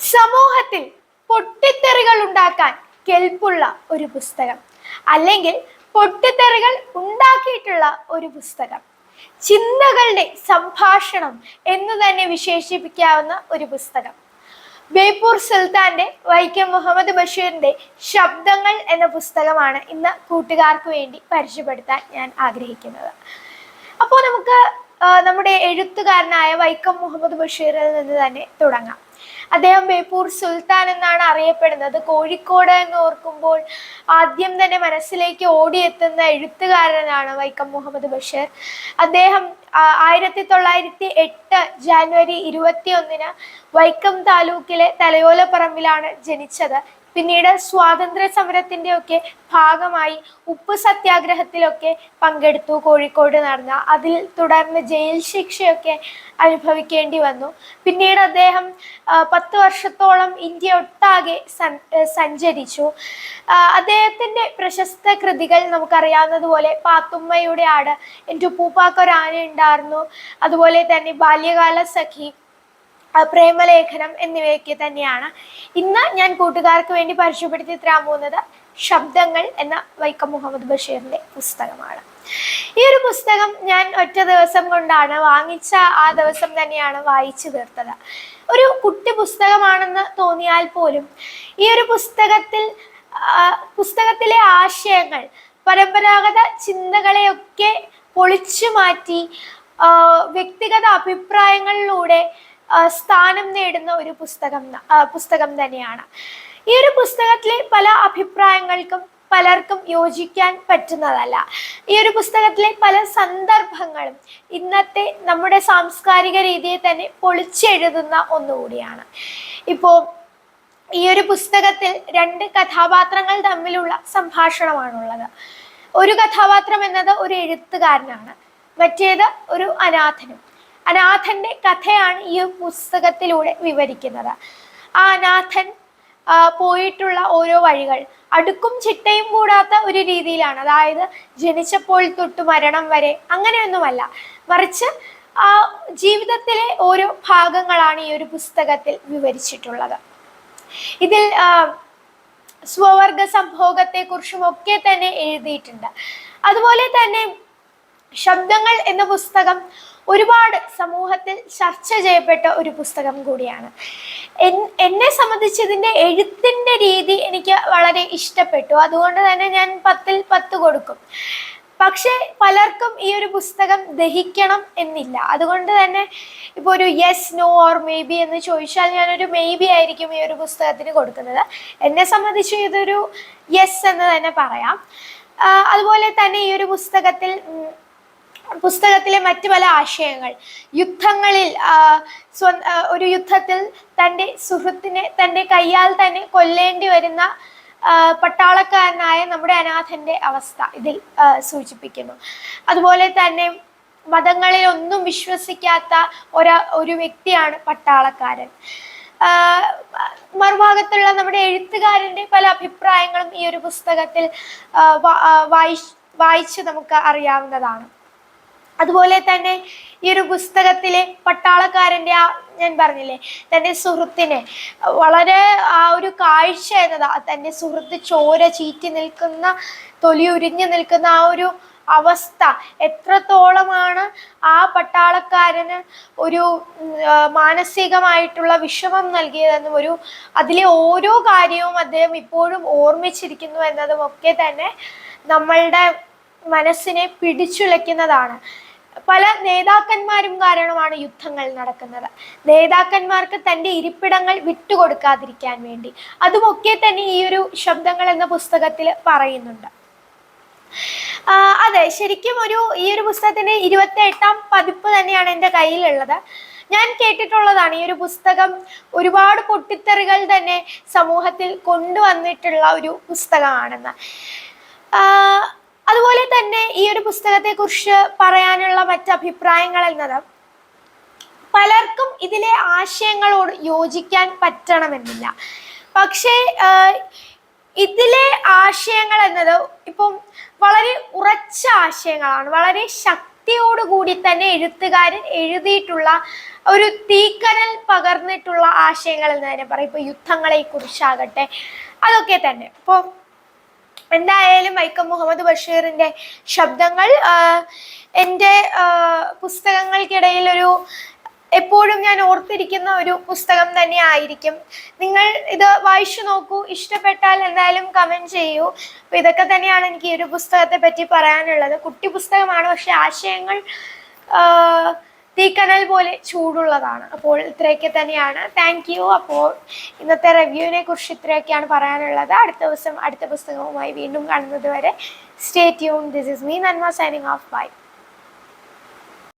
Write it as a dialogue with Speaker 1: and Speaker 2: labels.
Speaker 1: സമൂഹത്തിൽ പൊട്ടിത്തെറികൾ ഉണ്ടാക്കാൻ കെൽപ്പുള്ള ഒരു പുസ്തകം. അല്ലെങ്കിൽ പൊട്ടിത്തെറികൾ ഉണ്ടാക്കിയിട്ടുള്ള ഒരു പുസ്തകം. ചിന്തകളുടെ സംഭാഷണം എന്ന് തന്നെ വിശേഷിപ്പിക്കാവുന്ന ഒരു പുസ്തകം. ബേപ്പൂർ സുൽത്താന്റെ വൈക്കം മുഹമ്മദ് ബഷീറിന്റെ ശബ്ദങ്ങൾ എന്ന പുസ്തകമാണ് ഇന്ന് കൂട്ടുകാർക്ക് വേണ്ടി പരിചയപ്പെടുത്താൻ ഞാൻ ആഗ്രഹിക്കുന്നത്. അപ്പോൾ നമുക്ക് നമ്മുടെ എഴുത്തുകാരനായ വൈക്കം മുഹമ്മദ് ബഷീറിൽ നിന്ന് തന്നെ തുടങ്ങാം. അദ്ദേഹം ബേപ്പൂർ സുൽത്താൻ എന്നാണ് അറിയപ്പെടുന്നത്. കോഴിക്കോട് എന്ന് ഓർക്കുമ്പോൾ ആദ്യം തന്നെ മനസ്സിലേക്ക് ഓടിയെത്തുന്ന എഴുത്തുകാരനാണ് വൈക്കം മുഹമ്മദ് ബഷീർ. അദ്ദേഹം ആയിരത്തി തൊള്ളായിരത്തി എട്ട് ജാനുവരി ഇരുപത്തി ഒന്നിന് വൈക്കം താലൂക്കിലെ തലയോലപ്പറമ്പിലാണ് ജനിച്ചത്. പിന്നീട് സ്വാതന്ത്ര്യ സമരത്തിന്റെ ഒക്കെ ഭാഗമായി ഉപ്പ് സത്യാഗ്രഹത്തിലൊക്കെ പങ്കെടുത്തു. കോഴിക്കോട് നടന്ന അതിൽ തുടർന്ന് ജയിൽ ശിക്ഷയൊക്കെ അനുഭവിക്കേണ്ടി വന്നു. പിന്നീട് അദ്ദേഹം പത്ത് വർഷത്തോളം ഇന്ത്യ ഒട്ടാകെ സഞ്ചരിച്ചു. അദ്ദേഹത്തിന്റെ പ്രശസ്ത കൃതികൾ നമുക്കറിയാവുന്നതുപോലെ പാത്തുമ്മയുടെ ആട് എന്റെ ഉപ്പൂപ്പാക്കൊരാന ഉണ്ടായിരുന്നു അതുപോലെ തന്നെ ബാല്യകാല സഖി പ്രേമലേഖനം എന്നിവയൊക്കെ തന്നെയാണ്. ഇന്ന് ഞാൻ കൂട്ടുകാർക്ക് വേണ്ടി പരിചയപ്പെടുത്തി തരാൻ പോകുന്നത് ശബ്ദങ്ങൾ എന്ന വൈക്കം മുഹമ്മദ് ബഷീറിന്റെ പുസ്തകമാണ്. ഈ ഒരു പുസ്തകം ഞാൻ ഒറ്റ ദിവസം കൊണ്ടാണ് വാങ്ങിച്ച ആ ദിവസം തന്നെയാണ് വായിച്ചു തീർത്തത്. ഒരു കുട്ടി പുസ്തകമാണെന്ന് തോന്നിയാൽ പോലും ഈ ഒരു പുസ്തകത്തിൽ പുസ്തകത്തിലെ ആശയങ്ങൾ പരമ്പരാഗത ചിന്തകളെയൊക്കെ പൊളിച്ചു മാറ്റി വ്യക്തിഗത അഭിപ്രായങ്ങളിലൂടെ സ്ഥാനം നേടുന്ന ഒരു പുസ്തകം പുസ്തകം തന്നെയാണ്. ഈ ഒരു പുസ്തകത്തിലെ പല അഭിപ്രായങ്ങൾക്കും പലർക്കും യോജിക്കാൻ പറ്റുന്നതല്ല. ഈ ഒരു പുസ്തകത്തിലെ പല സന്ദർഭങ്ങളും ഇന്നത്തെ നമ്മുടെ സാംസ്കാരിക രീതിയെ തന്നെ പൊളിച്ചെഴുതുന്ന ഒന്നുകൂടിയാണ്. ഇപ്പോൾ ഈ ഒരു പുസ്തകത്തിൽ രണ്ട് കഥാപാത്രങ്ങൾ തമ്മിലുള്ള സംഭാഷണമാണുള്ളത്. ഒരു കഥാപാത്രം എന്നത് ഒരു എഴുത്തുകാരനാണ്. മറ്റേത് ഒരു അനാഥനും. അനാഥന്റെ കഥയാണ് ഈ പുസ്തകത്തിലൂടെ വിവരിക്കുന്നത്. ആ അനാഥൻ പോയിട്ടുള്ള ഓരോ വഴികൾ അടുക്കും ചിട്ടയും കൂടാത്ത ഒരു രീതിയിലാണ്. അതായത് ജനിച്ചപ്പോൾ തൊട്ട് മരണം വരെ അങ്ങനെയൊന്നുമല്ല. മറിച്ച് ആ ജീവിതത്തിലെ ഓരോ ഭാഗങ്ങളാണ് ഈ ഒരു പുസ്തകത്തിൽ വിവരിച്ചിട്ടുള്ളത്. ഇതിൽ സ്വവർഗ സംഭോഗത്തെ കുറിച്ചും ഒക്കെ തന്നെ എഴുതിയിട്ടുണ്ട്. അതുപോലെ തന്നെ ശബ്ദങ്ങൾ എന്ന പുസ്തകം ഒരുപാട് സമൂഹത്തിൽ ചർച്ച ചെയ്യപ്പെട്ട ഒരു പുസ്തകം കൂടിയാണ്. എന്നെ സംബന്ധിച്ച് ഇതിന്റെ എഴുത്തിന്റെ രീതി എനിക്ക് വളരെ ഇഷ്ടപ്പെട്ടു. അതുകൊണ്ട് തന്നെ ഞാൻ പത്തിൽ പത്ത് കൊടുക്കും. പക്ഷേ പലർക്കും ഈ ഒരു പുസ്തകം ദഹിക്കണം എന്നില്ല. അതുകൊണ്ട് തന്നെ ഇപ്പോൾ ഒരു yes no or maybe എന്ന് ചോദിച്ചാൽ ഞാനൊരു മേ ബി ആയിരിക്കും ഈ ഒരു പുസ്തകത്തിന് കൊടുക്കുന്നത്. എന്നെ സംബന്ധിച്ച് ഇതൊരു യെസ് എന്ന് തന്നെ പറയാം. അതുപോലെ തന്നെ ഈ ഒരു പുസ്തകത്തിൽ പുസ്തകത്തിലെ മറ്റ് പല ആശയങ്ങൾ. യുദ്ധങ്ങളിൽ ഒരു യുദ്ധത്തിൽ തന്റെ സുഹൃത്തിനെ തന്റെ കയ്യാൽ തന്നെ കൊല്ലേണ്ടി വരുന്ന പട്ടാളക്കാരനായ നമ്മുടെ അനാഥന്റെ അവസ്ഥ ഇതിൽ സൂചിപ്പിക്കുന്നു. അതുപോലെ തന്നെ മതങ്ങളിൽ ഒന്നും വിശ്വസിക്കാത്ത ഒരാ ഒരു വ്യക്തിയാണ് പട്ടാളക്കാരൻ. മറുഭാഗത്തുള്ള നമ്മുടെ എഴുത്തുകാരന്റെ പല അഭിപ്രായങ്ങളും ഈ ഒരു പുസ്തകത്തിൽ വായിച്ച് നമുക്ക് അറിയാവുന്നതാണ്. അതുപോലെ തന്നെ ഈ ഒരു പുസ്തകത്തിലെ പട്ടാളക്കാരന്റെ ആ ഞാൻ പറഞ്ഞില്ലേ തന്റെ സുഹൃത്തിനെ വളരെ ആ ഒരു കാഴ്ച എന്നത് തന്റെ സുഹൃത്ത് ചോര ചീറ്റി നിൽക്കുന്ന തൊലി ഉരിഞ്ഞു നിൽക്കുന്ന ആ ഒരു അവസ്ഥ എത്രത്തോളമാണ് ആ പട്ടാളക്കാരന് ഒരു മാനസികമായിട്ടുള്ള വിഷമം നൽകിയതെന്നും ഒരു അതിലെ ഓരോ കാര്യവും അദ്ദേഹം ഇപ്പോഴും ഓർമ്മിച്ചിരിക്കുന്നു എന്നതും ഒക്കെ തന്നെ നമ്മളുടെ മനസ്സിനെ പിടിച്ചുലയ്ക്കുന്നതാണ്. പല നേതാക്കന്മാരും കാരണമാണ് യുദ്ധങ്ങൾ നടക്കുന്നത്. നേതാക്കന്മാർക്ക് തന്റെ ഇരിപ്പിടങ്ങൾ വിട്ടുകൊടുക്കാതിരിക്കാൻ വേണ്ടി. അതുമൊക്കെ തന്നെ ഈ ഒരു ശബ്ദങ്ങൾ എന്ന പുസ്തകത്തിൽ പറയുന്നുണ്ട്. അതെ ശരിക്കും ഒരു ഈ ഒരു പുസ്തകത്തിന്റെ ഇരുപത്തി എട്ടാം പതിപ്പ് തന്നെയാണ് എന്റെ കയ്യിലുള്ളത്. ഞാൻ കേട്ടിട്ടുള്ളതാണ് ഈ ഒരു പുസ്തകം ഒരുപാട് പൊട്ടിത്തെറികൾ തന്നെ സമൂഹത്തിൽ കൊണ്ടുവന്നിട്ടുള്ള ഒരു പുസ്തകമാണെന്ന്. അതുപോലെ ഈ ഒരു പുസ്തകത്തെ കുറിച്ച് പറയാനുള്ള മറ്റ് അഭിപ്രായങ്ങൾ എന്നത് പലർക്കും ഇതിലെ ആശയങ്ങളോട് യോജിക്കാൻ പറ്റണമെന്നില്ല. പക്ഷേ ഇതിലെ ആശയങ്ങൾ എന്നത് ഇപ്പം വളരെ ഉറച്ച ആശയങ്ങളാണ്. വളരെ ശക്തിയോടുകൂടി തന്നെ എഴുത്തുകാരൻ എഴുതിയിട്ടുള്ള ഒരു തീക്കനൽ പകർന്നിട്ടുള്ള ആശയങ്ങൾ എന്ന് തന്നെ പറയും. ഇപ്പൊ യുദ്ധങ്ങളെ കുറിച്ചാകട്ടെ അതൊക്കെ തന്നെ. അപ്പോൾ എന്തായാലും വൈക്കം മുഹമ്മദ് ബഷീറിന്റെ ശബ്ദങ്ങൾ എന്റെ പുസ്തകങ്ങൾക്കിടയിൽ ഒരു എപ്പോഴും ഞാൻ ഓർത്തിരിക്കുന്ന ഒരു പുസ്തകം തന്നെ ആയിരിക്കും. നിങ്ങൾ ഇത് വായിച്ചു നോക്കൂ ഇഷ്ടപ്പെട്ടാൽ എന്തായാലും കമന്റ് ചെയ്യൂ. അപ്പോൾ ഇതൊക്കെ തന്നെയാണ് എനിക്ക് ഈ ഒരു പുസ്തകത്തെ പറ്റി പറയാനുള്ളത്. കുട്ടി പുസ്തകമാണ് പക്ഷെ ആശയങ്ങൾ തീക്കനൽ പോലെ ചൂടുള്ളതാണ്. അപ്പോൾ ഇത്രയൊക്കെ തന്നെയാണ്. താങ്ക് യു അപ്പോൾ ഇന്നത്തെ റിവ്യൂവിനെ കുറിച്ച് ഇത്രയൊക്കെയാണ് പറയാനുള്ളത്. അടുത്ത ദിവസം അടുത്ത പുസ്തകവുമായി വീണ്ടും കാണുന്നത് വരെ stay tune this is me Nanma signing off bye